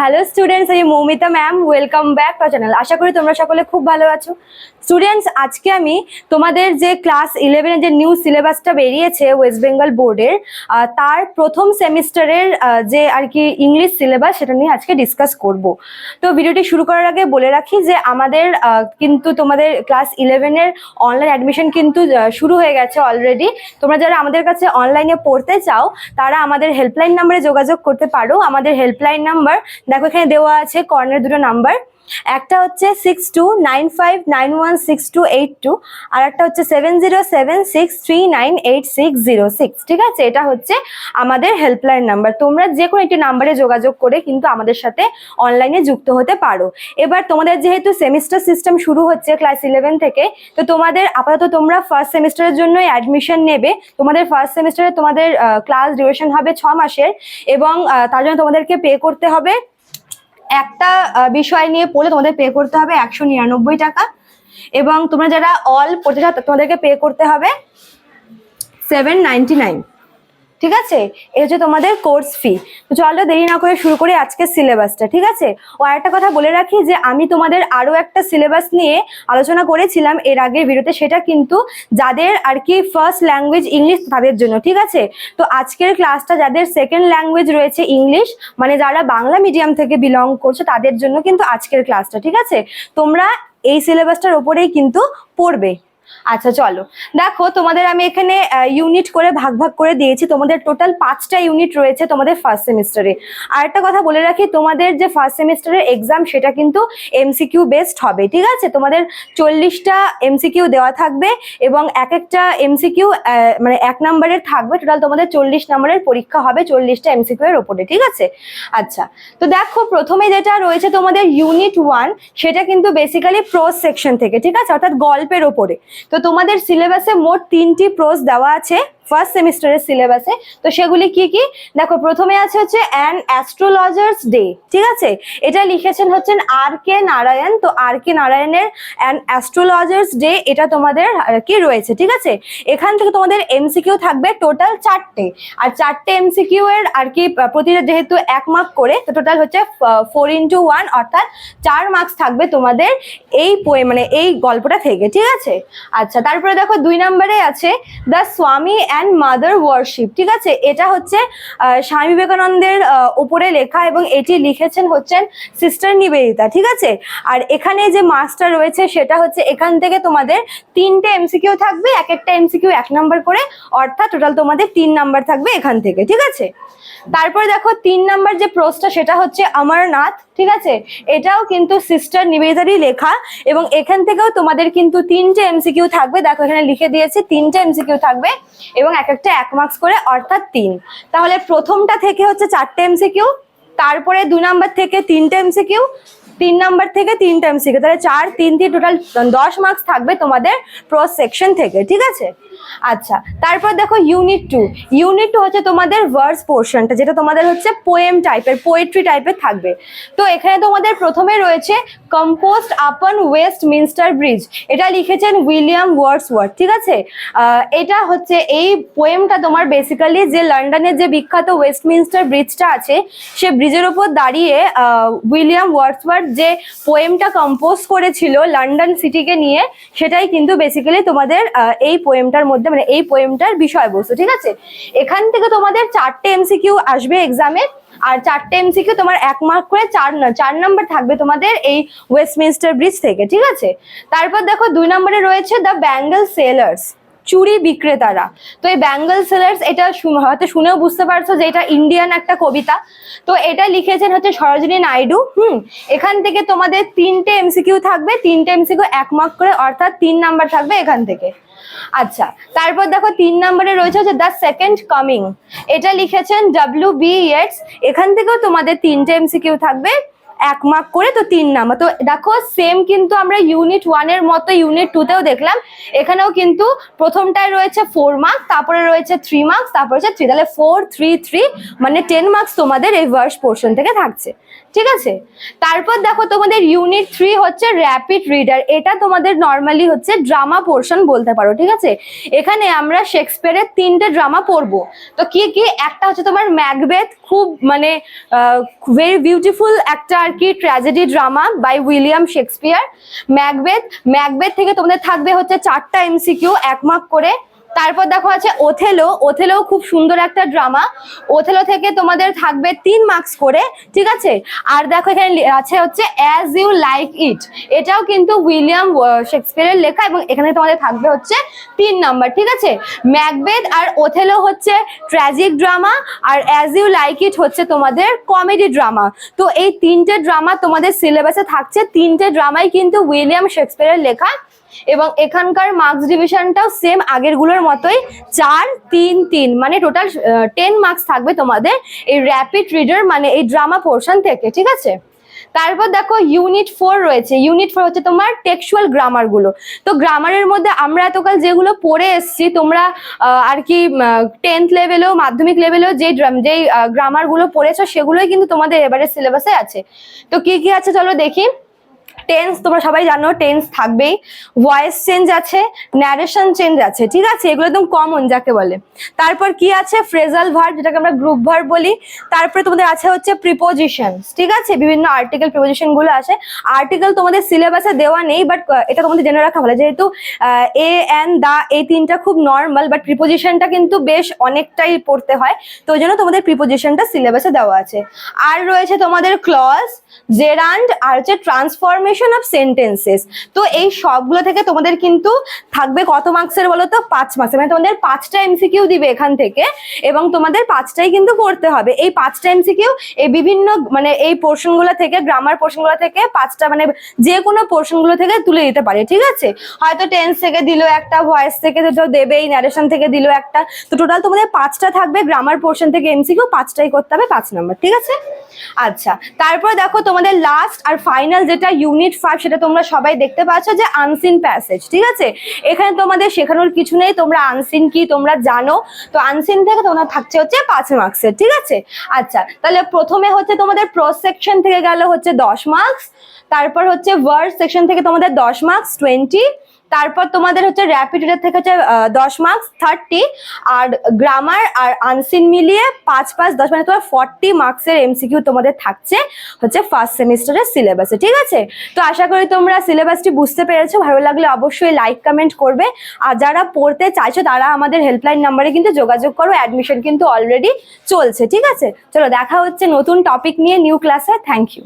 Hello students আমি Moumita ma'am welcome back to channel আশা করি তোমরা সকলে খুব ভালো আছো। স্টুডেন্টস আজকে আমি তোমাদের যে ক্লাস ইলেভেনের যে নিউ সিলেবাসটা বেরিয়েছে ওয়েস্ট বেঙ্গল বোর্ডের তার প্রথম সেমিস্টারের যে আর কি ইংলিশ সিলেবাস সেটা নিয়ে আজকে ডিসকাস করব। তো ভিডিওটি শুরু করার আগে বলে রাখি যে আমাদের কিন্তু তোমাদের ক্লাস ইলেভেনের অনলাইন অ্যাডমিশন কিন্তু শুরু হয়ে গেছে অলরেডি তোমরা যারা আমাদের কাছে অনলাইনে পড়তে চাও, তারা আমাদের হেল্পলাইন নাম্বারে যোগাযোগ করতে পারো। আমাদের হেল্পলাইন নাম্বার দেখো এখানে দেওয়া আছে কর্নার দুটো নাম্বার একটা হচ্ছে six two nine five nine one six two eight two আর একটা হচ্ছে seven zero seven six three nine eight six zero six ঠিক আছে? এটা হচ্ছে আমাদের হেল্পলাইন নাম্বার তোমরা যে কোনো একটি নাম্বারে যোগাযোগ করে কিন্তু আমাদের সাথে অনলাইনে যুক্ত হতে পারো। এবার তোমাদের যেহেতু সেমিস্টার সিস্টেম শুরু হচ্ছে ক্লাস ইলেভেন থেকে, তো তোমাদের আপাতত তোমরা ফার্স্ট সেমিস্টারের জন্য অ্যাডমিশন নেবে। তোমাদের ফার্স্ট সেমিস্টারে তোমাদের ক্লাস ডিউরেশন হবে ছ মাসের এবং তার জন্য তোমাদেরকে পে করতে হবে একটা বিষয় নিয়ে পড়লে তোমাদের পে করতে হবে একশো নিরানব্বই টাকা। এবং তোমরা যারা অল পড়তে চাও, তোমাদেরকে পে করতে হবে সেভেন নাইনটি নাইন ঠিক আছে? এই হচ্ছে তোমাদের কোর্স ফি তো চলো দেরি না করে শুরু করি আজকের সিলেবাসটা ঠিক আছে? ও আরেকটা কথা বলে রাখি যে, আমি তোমাদের আরও একটা সিলেবাস নিয়ে আলোচনা করেছিলাম এর আগের ভিডিওতে সেটা কিন্তু যাদের আর কি ফার্স্ট ল্যাঙ্গুয়েজ ইংলিশ তাদের জন্য, ঠিক আছে? তো আজকের ক্লাসটা যাদের সেকেন্ড ল্যাঙ্গুয়েজ রয়েছে ইংলিশ মানে যারা বাংলা মিডিয়াম থেকে বিলং করছে, তাদের জন্য কিন্তু আজকের ক্লাসটা ঠিক আছে? তোমরা এই সিলেবাসটার ওপরেই কিন্তু পড়বে। আচ্ছা চলো। দেখো, তোমাদের আমি এখানে ইউনিট করে ভাগ ভাগ করে দিয়েছি। তোমাদের টোটাল পাঁচটা ইউনিট রয়েছে তোমাদের ফার্স্ট সেমিস্টারে আর একটা কথা বলে রাখি, তোমাদের যে ফার্স্ট সেমিস্টারের এক্সাম সেটা কিন্তু এমসিকিউ বেসড হবে, ঠিক আছে? তোমাদের চল্লিশটা এমসিকিউ দেওয়া থাকবে এবং এক একটা এমসিকিউ মানে এক নম্বরের থাকবে। টোটাল তোমাদের চল্লিশ নম্বরের পরীক্ষা হবে চল্লিশটা এমসিকিউ এর ওপরে, ঠিক আছে? আচ্ছা তো দেখো, প্রথমে যেটা রয়েছে তোমাদের ইউনিট ওয়ান সেটা কিন্তু বেসিক্যালি প্রোজ সেকশন থেকে, ঠিক আছে? অর্থাৎ গল্পের ওপরে। তো তোমাদের সিলেবাসে মোট তিনটি প্রোজ দেওয়া আছে। ফার্স্ট সেমিস্টারের সিলেবাসে তো সেগুলি কি কি? দেখো, প্রথমে আছে হচ্ছে অ্যান অ্যাস্ট্রোলজার্স ডে ঠিক আছে? এটা লিখেছেন হচ্ছেন আর কে নারায়ণ। তো আর কে নারায়ণের অ্যান অ্যাস্ট্রোলজার্স ডে এটা তোমাদের কি রয়েছে, ঠিক আছে? এখান থেকে তোমাদের এমসিকিউ থাকবে টোটাল চারটে। আর চারটে এমসিকিউ এর আর কি প্রতিটা যেহেতু এক মার্ক করে, তো টোটাল হচ্ছে ফোর ইন্টু ওয়ান অর্থাৎ চার মার্কস থাকবে তোমাদের এই মানে এই গল্পটা থেকে, ঠিক আছে? আচ্ছা তারপরে দেখো দুই নম্বরে আছে দ্য স্বামী অ্যান্ড মাদার ওয়ার্শিপ ঠিক আছে? এটা হচ্ছে স্বামী বিবেকানন্দের উপরে লেখা এবং এটি লিখেছেন হচ্ছেন সিস্টার নিবেদিতা, ঠিক আছে? আর এখানে যে মার্কসটা রয়েছে সেটা হচ্ছে এখান থেকে তোমাদের তিনটে এমসিকিউ থাকবে, এক একটা এমসিকিউ এক নাম্বার করে, অর্থাৎ টোটাল তোমাদের তিন নাম্বার থাকবে এখান থেকে, ঠিক আছে? তারপরে দেখো, তিন নাম্বার যে প্রশ্নটা সেটা হচ্ছে অমরনাথ ঠিক আছে? এটাও কিন্তু সিস্টার নিবেদিতারই লেখা এবং এখান থেকেও তোমাদের কিন্তু তিনটে এমসিকিউ থাকবে। দেখো, এখানে লিখে দিয়েছে তিনটে এমসিকিউ থাকবে এবং এক একটা এক মার্কস করে, অর্থাৎ তিন। তাহলে প্রথমটা থেকে হচ্ছে চারটে এমসিকিউ তারপরে দু নাম্বার থেকে তিনটে এমসিকিউ তিন নাম্বার থেকে তিন টাইম শিখে। তাহলে চার, তিন দিয়ে টোটাল দশ মার্কস থাকবে তোমাদের প্রস সেকশন থেকে, ঠিক আছে? আচ্ছা তারপর দেখো ইউনিট টু ইউনিট টু হচ্ছে তোমাদের ভার্স পোর্শনটা যেটা তোমাদের হচ্ছে পোয়েম টাইপের পোয়েট্রি টাইপের থাকবে। তো এখানে তোমাদের প্রথমে রয়েছে কম্পোস্ট আপন ওয়েস্ট মিনস্টার ব্রিজ এটা লিখেছেন উইলিয়াম ওয়ার্ডসওয়ার্থ, ঠিক আছে? এটা হচ্ছে এই পোয়েমটা তোমার বেসিক্যালি যে লন্ডনের যে বিখ্যাত ওয়েস্টমিনস্টার ব্রিজটা আছে, সে ব্রিজের উপর দাঁড়িয়ে উইলিয়াম ওয়ার্ডসওয়ার্থ যে পোয়েমটা কম্পোজ করেছিল লন্ডন সিটিকে নিয়ে, সেটাই কিন্তু বেসিক্যালি তোমাদের এই পোয়েমটার মধ্যে মানে এই পোয়েমটার বিষয়বস্তু, ঠিক আছে? এখান থেকে তোমাদের চারটে এমসিকিউ আসবে এক্সামে আর চারটে এমসিকিউ তোমার এক মার্ক করে চার চার নাম্বার থাকবে তোমাদের এই ওয়েস্টমিনস্টার ব্রিজ থেকে, ঠিক আছে? তারপর দেখো দুই নম্বরে রয়েছে দ্য ব্যাঙ্গল সেলার্স চুরি বিক্রেতারা। তো এই ব্যাঙ্গল সেলার্স এটা হয়তো শুনেও বুঝতে পারছ যে এটা ইন্ডিয়ান একটা কবিতা। তো এটা লিখেছেন হচ্ছে সরোজিনী নাইডু, হুম? এখান থেকে তোমাদের তিনটে এমসিকিউ থাকবে, তিনটে এমসিকিউ এক মার্ক করে, অর্থাৎ তিন নাম্বার থাকবে এখান থেকে। আচ্ছা তারপর দেখো তিন নম্বরে রয়েছে হচ্ছে দ্য সেকেন্ড কামিং এটা লিখেছেন ডাব্লিউ বি এখান থেকেও তোমাদের তিনটে এমসিকিউ থাকবে। এক মার্ক করে তো তিন নাম্বার তো দেখো সেম কিন্তু আমরা ইউনিট ওয়ানের মতো ইউনিট টুতেও দেখলাম। এখানেও কিন্তু প্রথমটায় রয়েছে ফোর মার্কস তারপরে রয়েছে থ্রি মার্কস তারপরে হচ্ছে থ্রি তাহলে ফোর থ্রি থ্রি মানে টেন মার্কস তোমাদের এই ভার্স পোর্শন থেকে থাকছে। ঠিক আছে? তারপর দেখো তোমাদের ইউনিট থ্রি হচ্ছে র্যাপিড রিডার এটা তোমাদের নর্মালি হচ্ছে ড্রামা পোর্শন বলতে পারো, ঠিক আছে? এখানে আমরা শেক্সপিয়ারের তিনটে ড্রামা পড়ব। তো কি কি? একটা হচ্ছে তোমার ম্যাকবেথ, খুব মানে ভেরি বিউটিফুল একটা আর কি tragedy drama by William Shakespeare Macbeth Macbeth থেকে তোমাদের থাকবে হচ্ছে চারটা এমসিকিউ এক মার্ক করে। তারপর দেখো আছে ওথেলো ওথেলো খুব সুন্দর একটা ড্রামা ওথেলো থেকে তোমাদের থাকবে তিন মার্কস করে, ঠিক আছে? আর দেখো এখানে আছে হচ্ছে অ্যাজ ইউ লাইক ইট এটাও কিন্তু উইলিয়াম শেক্সপিয়ারের লেখা এবং এখানে তোমাদের থাকবে হচ্ছে তিন নাম্বার ঠিক আছে? ম্যাকবেথ আর ওথেলো হচ্ছে ট্র্যাজিক ড্রামা আর অ্যাজ ইউ লাইক ইট হচ্ছে তোমাদের কমেডি ড্রামা তো এই তিনটে ড্রামা তোমাদের সিলেবাসে থাকছে। তিনটে ড্রামাই কিন্তু উইলিয়াম শেক্সপিয়ারের লেখা। এবং এখানকার মার্কস ডিভিশনটাও সেম আগেরগুলোর মতোই চার, তিন তিন। মানে টোটাল টেন মার্কস থাকবে তোমাদের এই র্যাপিড রিডার মানে এই ড্রামা পোর্শন থেকে, ঠিক আছে? তারপর দেখো ইউনিট ফোর রয়েছে। ইউনিট ফোর হচ্ছে তোমার টেক্সচুয়াল গ্রামারগুলো। তো গ্রামারের মধ্যে আমরা এতকাল যেগুলো পড়ে এসেছি, তোমরা আর কি টেন্থ লেভেলেও মাধ্যমিক লেভেলেও যে গ্রামারগুলো পড়েছো, সেগুলোই কিন্তু তোমাদের এবারে সিলেবাসে আছে। তো কি কি আছে চলো দেখি। টেন্স তোমরা সবাই জানো টেন্স থাকবেই। ভয়েস চেঞ্জ আছে ন্যারেশন চেঞ্জ আছে, ঠিক আছে? এগুলো একদম কমন যাকে বলে। তারপর কি আছে? ফ্রেজাল ভার্ব যেটাকে আমরা গ্রুপ ভার্ব বলি। তারপরে তোমাদের আছে হচ্ছে প্রিপোজিশন ঠিক আছে? বিভিন্ন আর্টিকেল প্রিপোজিশনগুলো আছে। আর্টিকেল তোমাদের সিলেবাসে দেওয়া নেই বাট এটা তোমাদের জেনে রাখা ভালো। যেহেতু এ এন দা এই তিনটা খুব নর্মাল বাট প্রিপোজিশনটা কিন্তু বেশ অনেকটাই পড়তে হয়। তো ওই জন্য তোমাদের প্রিপোজিশনটা সিলেবাসে দেওয়া আছে। আর রয়েছে তোমাদের ক্লজ জেরান্ড আর হচ্ছে ট্রান্সফরমেশন অফ সেন্টেন্সেস তো এই সবগুলো থেকে তোমাদের কিন্তু থাকবে কত মার্কসের বলো তো? পাঁচ মার্কসের মানে তোমাদের পাঁচটা এমসিকিউ দিবে এখান থেকে এবং তোমাদের পাঁচটাই কিন্তু করতে হবে। এই পাঁচটা এমসিকিউ এই বিভিন্ন মানে এই পোর্শনগুলো থেকে গ্রামার পোর্শনগুলো থেকে পাঁচটা মানে যে কোনো পোর্শনগুলো থেকে তুলে দিতে পারে, ঠিক আছে? হয়তো টেন্স থেকে দিল একটা ভয়েস থেকে তো দেবেই ন্যারেশন থেকে দিল একটা। তো টোটাল তোমাদের পাঁচটা থাকবে গ্রামার পোর্শন থেকে এমসিকিউ পাঁচটাই করতে হবে, পাঁচ নম্বর ঠিক আছে? আচ্ছা তারপর দেখো তোমাদের লাস্ট আর ফাইনাল যেটা ইউনিট ফাইভ সেটা তোমরা সবাই দেখতে পাচ্ছ যে আনসিন প্যাসেজ ঠিক আছে? এখানে তোমাদের শেখানোর কিছু নেই, তোমরা আনসিন কি তোমরা জানো? তো আনসিন থেকে তোমরা থাকছে হচ্ছে পাঁচ মার্কসের ঠিক আছে? আচ্ছা তাহলে প্রথমে হচ্ছে তোমাদের প্রস সেকশন থেকে গেল হচ্ছে দশ মার্কস তারপর হচ্ছে ওয়ার্ড সেকশন থেকে তোমাদের দশ মার্কস টোয়েন্টি তারপর তোমাদের হচ্ছে র্যাপিড রিডার থেকে হচ্ছে দশ মার্কস থার্টি আর গ্রামার আর আনসিন মিলিয়ে পাঁচ পাঁচ দশ মানে তোমার ফর্টি মার্কসের এমসিকিউ তোমাদের থাকছে হচ্ছে ফার্স্ট সেমিস্টারের সিলেবাসে ঠিক আছে? তো আশা করি তোমরা সিলেবাসটি বুঝতে পেরেছ, ভালো লাগলে অবশ্যই লাইক কমেন্ট করবে। আর যারা পড়তে চাইছো, তারা আমাদের হেল্পলাইন নাম্বারে কিন্তু যোগাযোগ করো অ্যাডমিশন কিন্তু অলরেডি চলছে, ঠিক আছে? চলো, দেখা হচ্ছে নতুন টপিক নিয়ে নিউ ক্লাসে থ্যাংক ইউ